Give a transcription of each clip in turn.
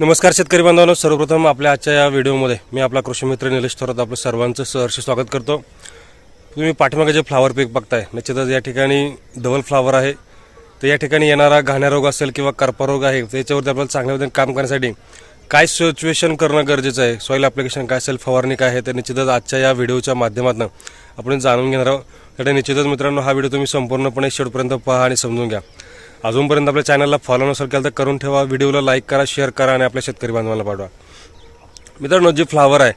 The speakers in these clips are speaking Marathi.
नमस्कार शेतकरी बांधवांनो सर्वप्रथम आपल्या आजच्या या व्हिडिओमध्ये मी आपला कृषी मित्र निलेश थोरात आपलं सर्वांचं सहर्ष स्वागत करतो. तुम्ही पाठीमागे जे फ्लावर पीक बघताय निश्चितच या ठिकाणी डबल फ्लावर आहे. तर या ठिकाणी येणारा घाण्या रोग असेल किंवा करपा रोग आहे त्याच्यावरती आपल्याला चांगल्या पद्धतीने काम करण्यासाठी काय सिच्युएशन करणं गरजेचं आहे सॉईल ॲप्लिकेशन काय असेल फवारणी काय आहे तर निश्चितच आजच्या या व्हिडिओच्या माध्यमातून आपण जाणून घेणार आहोत. त्यासाठी निश्चितच मित्रांनो हा व्हिडिओ तुम्ही संपूर्णपणे शेवटपर्यंत पहा आणि समजून घ्या. अजूनपर्यंत आपल्या चॅनलला फॉलो नसेल केलं तर करून ठेवा. व्हिडिओला लाईक करा शेअर करा आणि आपल्या शेतकरी बांधवांना पाठवा. मित्रांनो जे फ्लावर आहे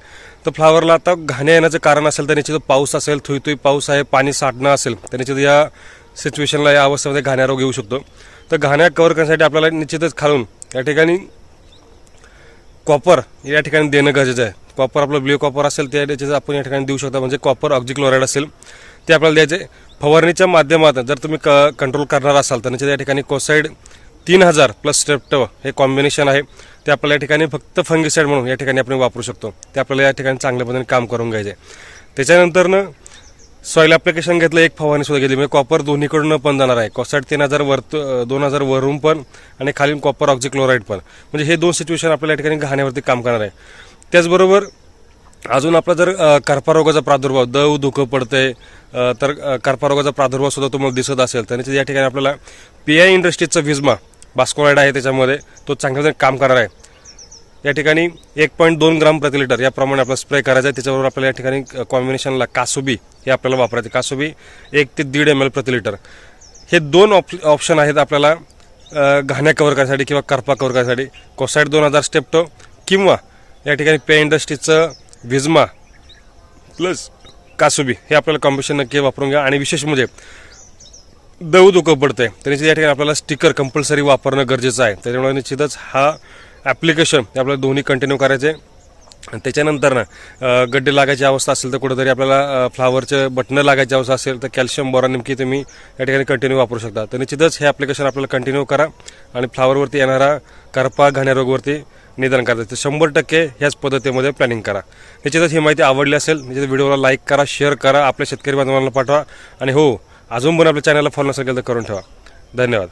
तर फ्लावरला आता घाण्या येण्याचं कारण असेल तर निश्चित पाऊस असेल थुई थुई पाऊस आहे पाणी साठणं असेल तर निश्चित या सिच्युएशनला या अवस्थेमध्ये घाण्या रोग येऊ शकतो. तर घाण्या कवर करण्यासाठी आपल्याला निश्चितच खालून या ठिकाणी कॉपर या ठिकाणी देणं गरजेचं आहे. कॉपर आपलं ब्ल्यू कॉपर असेल त्या त्याचं आपण या ठिकाणी देऊ शकता. म्हणजे कॉपर ऑक्झिक्लोराईड असेल ते आपल्याला द्यायचे. फवारणीच्या माध्यमातून जर तुम्ही क कंट्रोल करणार असाल तर निश्चित या ठिकाणी कोसाईड तीन हजार प्लस स्टेप्टव हे कॉम्बिनेशन आहे. ते आपल्याला या ठिकाणी फक्त फंगिसाईड म्हणून या ठिकाणी आपण वापरू शकतो. ते आपल्याला या ठिकाणी चांगल्या पद्धतीने काम करून घ्यायचे. त्याच्यानंतरनं सॉईल ॲप्लिकेशन घेतलं एक फवारणी सुद्धा घेतली. म्हणजे कॉपर दोन्हीकडून पण जाणार आहे. कॉसाईड तीन हजार वर दोन हजार वरून पण आणि खालील कॉपर ऑक्झिक्लोराईड पण. म्हणजे हे दोन सिच्युएशन आपल्याला या ठिकाणी घाण्यावरती काम करणार आहे. त्याचबरोबर अजून आपला जर अ, करपा रोगाचा प्रादुर्भाव दव धुकं पडतंय तर अ, करपा रोगाचा प्रादुर्भाव सुद्धा तुम्हाला दिसत असेल तर या ठिकाणी आपल्याला पी आय इंडस्ट्रीजचा विजमा बास्कोलाइड आहे त्याच्यामध्ये तो चांगल्या काम करणार आहे. या ठिकाणी एक पॉईंट दोन ग्राम प्रति लिटर याप्रमाणे आपला स्प्रे करायचा आहे. त्याच्याबरोबर आपल्याला या ठिकाणी कॉम्बिनेशनला कासुबी हे आपल्याला वापरायचे कासुबी एक ते दीड एम एल प्रति लिटर. हे दोन ऑप ऑप्शन आहेत आपल्याला घाण्या कव्हर करण्यासाठी किंवा करपा कव्हर करण्यासाठी कोसाईड दोन हजार स्टेप्टो किंवा या ठिकाणी पेन इंडस्ट्रीचं विजमा प्लस कासुबी हे आपल्याला कॉम्बिनेशन नक्की वापरून घ्या. आणि विशेष म्हणजे दव दुखं पडतंय. आहे निश्चित या ठिकाणी आपल्याला स्टिकर कंपल्सरी वापरणं गरजेचं आहे. त्याच्यामुळे निश्चितच हा ॲप्लिकेशन आपल्याला दोन्ही कंटिन्यू करायचे आणि त्याच्यानंतर ना गड्डे लागायची अवस्था असेल तर कुठेतरी आपल्याला फ्लावरचे बटणं लागायची अवस्था असेल तर कॅल्शियम बोरा नेमकी तुम्ही या ठिकाणी कंटिन्यू वापरू शकता. तर निश्चितच हे ॲप्लिकेशन आपल्याला कंटिन्यू करा. आणि फ्लावरवरती येणारा करपा घाण्यारोगवरती निदान करायचं शंभर टक्के ह्याच पद्धतीमध्ये प्लॅनिंग करा. निश्चितच ही माहिती आवडली असेल निश्चित व्हिडिओला लाईक करा शेअर करा आपल्या शेतकरी बांधवांना पाठवा. आणि हो अजून पण आपल्या चॅनलला फॉलो नसेल तर करून ठेवा. धन्यवाद.